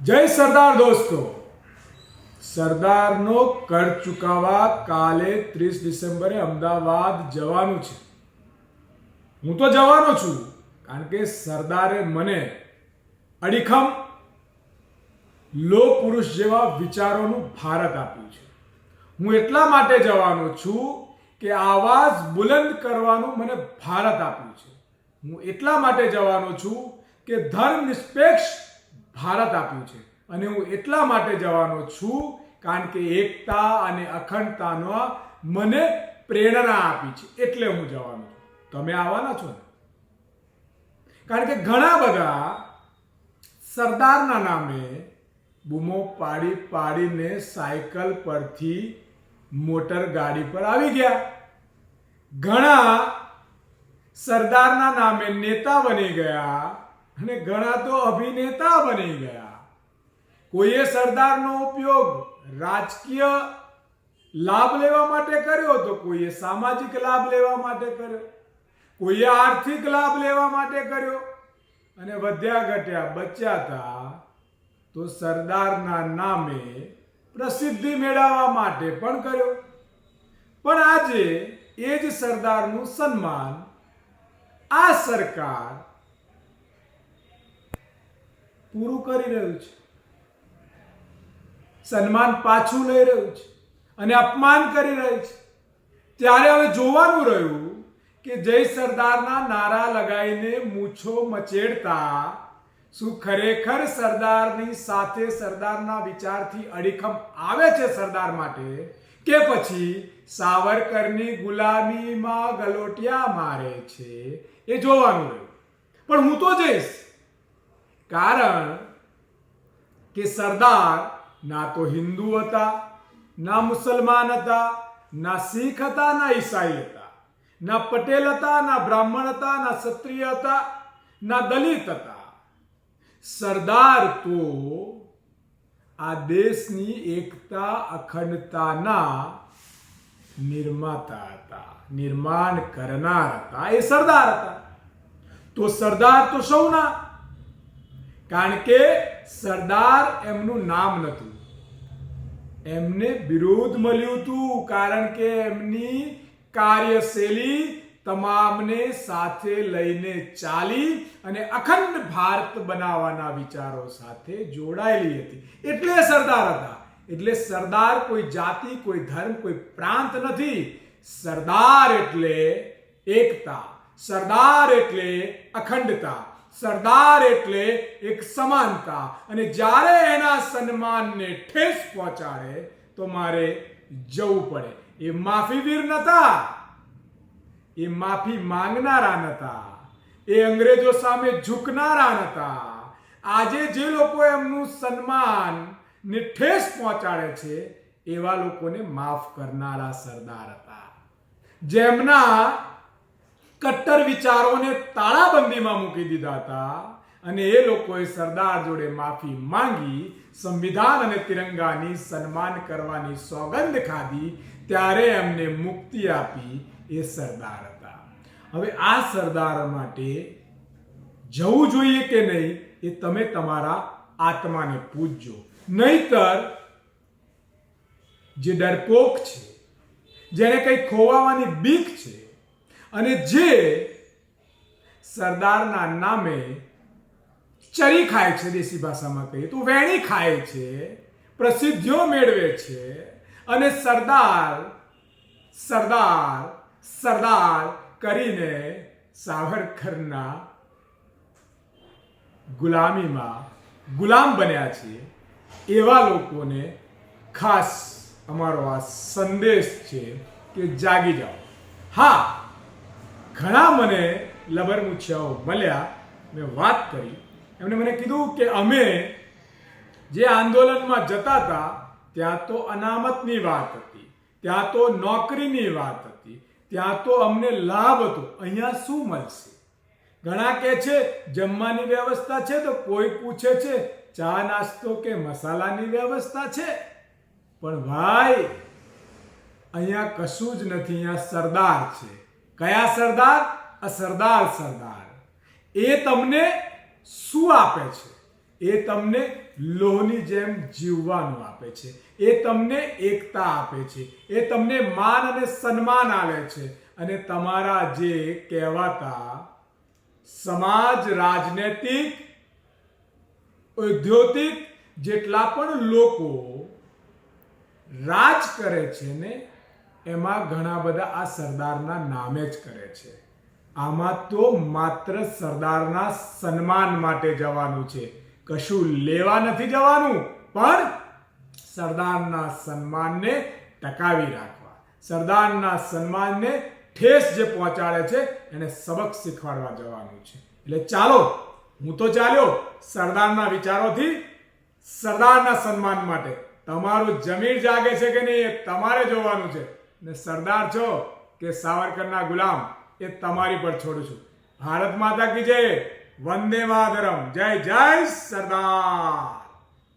જય સરદાર દોસ્તો. સરદારનો કર ચૂકવવા કાલે ત્રીસ ડિસેમ્બરે અમદાવાદ જવાનું છે. હું તો જવાનો છું, કારણ કે સરદારે મને અડીખમ લો પુરુષ જેવા વિચારોનું ભારત આપ્યું છે. હું એટલા માટે જવાનો છું કે આવાજ બુલંદ કરવાનું મને ભારત આપ્યું છે. હું એટલા માટે જવાનો છું કે ધર્મ નિરપેક્ષ ભારત આપ્યું છે. અને હું એટલા માટે જવાનો છું કારણ કે એકતા અને અખંડતાનો મને પ્રેરણા આપી છે. એટલે હું જવાનો છું. તમે આવવાના છો ને? કારણ કે ઘણા બધા સરદારના નામે બૂમો પાડી પાડીને સાયકલ પરથી મોટર ગાડી પર આવી ગયા. ઘણા સરદારના નામે નેતા બની ગયા. અને ઘણા તો અભિનેતા બની ગયા. કોઈએ સરદારનો ઉપયોગ રાજકીય લાભ લેવા માટે કર્યો તો કોઈએ સામાજિક લાભ લેવા માટે કર્યો. કોઈએ આર્થિક લાભ લેવા માટે કર્યો. અને વધ્યા ઘટ્યા બચ્યા હતા તો સરદારના નામે પ્રસિદ્ધિ મેળવવા માટે પણ કર્યો. પણ આજે એ જ સરદારનું સન્માન આ સરકાર પૂરું કરી રહ્યું છે. સન્માન પાછું લઈ રહ્યું છે અને અપમાન કરી રહ્યું છે. ત્યારે હવે જોવાનું રહ્યું કે જય સરદારના નારા લગાવીને મૂછો મચેડતા શું ખરેખર સરદારની સાથે સરદારના વિચારથી અડીખમ આવે છે સરદાર માટે? કે પછી સાવરકરની ગુલામીમાં ગલોટિયા મારે છે? એ જોવાનું રહ્યું. પણ હું તો જઈશ. કારણ કે સરદાર ના તો હિન્દુ હતા, ના મુસલમાન હતા, ના શીખ હતા, ના ઈસાઈ હતા, ના પટેલ હતા, ના બ્રાહ્મણ હતા, ના ક્ષત્રિય હતા, ના દલિત હતા. સરદાર તો આ દેશની એકતા, અખંડતાના નિર્માતા હતા, નિર્માણ કરનાર હતા. એ સરદાર હતા. તો સરદાર તો સૌના કારણ કે સરદાર એમનું નામ નહોતું. એમને વિરોધ મળ્યું હતું કારણ કે એમની કાર્યશૈલી તમામને સાથે લઈને ચાલી અને અખંડ ભારત બનાવવાના વિચારો સાથે જોડાયેલી હતી. એટલે સરદાર હતા. એટલે સરદાર કોઈ જાતિ, કોઈ ધર્મ, કોઈ પ્રાંત નથી. સરદાર એટલે એકતા. સરદાર એટલે અખંડતા. સરદાર એટલે એક સમાનતા. અને જ્યારે એના સન્માનને ઠેસ પહોંચાડે, તો મારે જવું પડે. એ માફીવીર નતા. એ માફી માંગનારા નતા. એ અંગ્રેજો સામે ઝૂકનારા નતા. આજે જે લોકો એમનું સન્માન ને ઠેસ પહોંચાડે છે, એવા લોકોને માફ કરનારા સરદાર હતા. જેમના કટ્ટર વિચારોને તાળાબંધીમાં મૂકી દીધા હતા અને એ લોકોએ સરદાર જોડે માફી માંગી, સંવિધાન અને તિરંગાની સન્માન કરવાની સોગંદ ખાધી, ત્યારે એમને મુક્તિ આપી એ સરદાર હતા. હવે આ સરદાર માટે જવું જોઈએ કે નહીં એ તમે તમારા આત્માને પૂછજો નહીતર જે ડરપોક છે જેને કંઈ ખોવાવાની બીક છે અને જે સરદારના નામે ચરી ખાય છે દેશી ભાષામાં કહીએ તો વેણી ખાય છે, પ્રસિદ્ધિઓ મેળવે છે અને સરદાર સરદાર સરદાર કરીને સાવરકરના ગુલામીમાં ગુલામ બન્યા છીએ એવા લોકોને ખાસ અમારો આ સંદેશ છે કે જાગી જાઓ. હા ઘણા મને લબર મુછિયાઓ મળ્યા મેં વાત કરી. એમણે મને કીધું કે અમે જે આંદોલનમાં જતા હતા, ત્યાં તો અનામતની વાત હતી, ત્યાં તો નોકરીની વાત હતી, ત્યાં તો અમને લાભ હતો. અહીંયા શું મળશે? ઘણા કે છે, જમવાની વ્યવસ્થા છે તો કોઈ પૂછે છે, ચા નાસ્તો કે મસાલાની વ્યવસ્થા છે? પણ ભાઈ, અહીંયા કશું જ નથી, અહીંયા સરદાર છે. કયા સરદાર? આ સરદાર સરદાર. એ તમને શું આપે છે? એ તમને લોહની જેમ જીવવાનું આપે છે. એ તમને એકતા આપે છે. એ તમને માન અને સન્માન આપે છે. અને તમારા જે કહેવાતા સમાજ, રાજનૈતિક, ઔદ્યોગિક જેટલા પણ લોકો રાજ કરે છે ને એમાં ઘણા બધા આ સરદારના નામે જ કરે છે. આમાં તો માત્ર સરદારના સન્માન માટે જવાનું છે. કશું લેવા નથી જવાનું, પણ સરદારના સન્માનને ટકાવી રાખવા. સરદારના સન્માનને ઠેસ જે પહોંચાડે છે, એને સબક શીખવાડવા જવાનું છે. એટલે ચાલો, હું તો ચાલ્યો સરદારના વિચારોથી સરદારના સન્માન માટે. તમારું જમીન જાગે છે કે નહીં એ તમારે જોવાનું છે. ને સરદાર છો કે સાવરકરના ગુલામ, એ તમારી પર છોડું છું. ભારત માતા કી જય. વંદે માતરમ. જય જય સરદાર.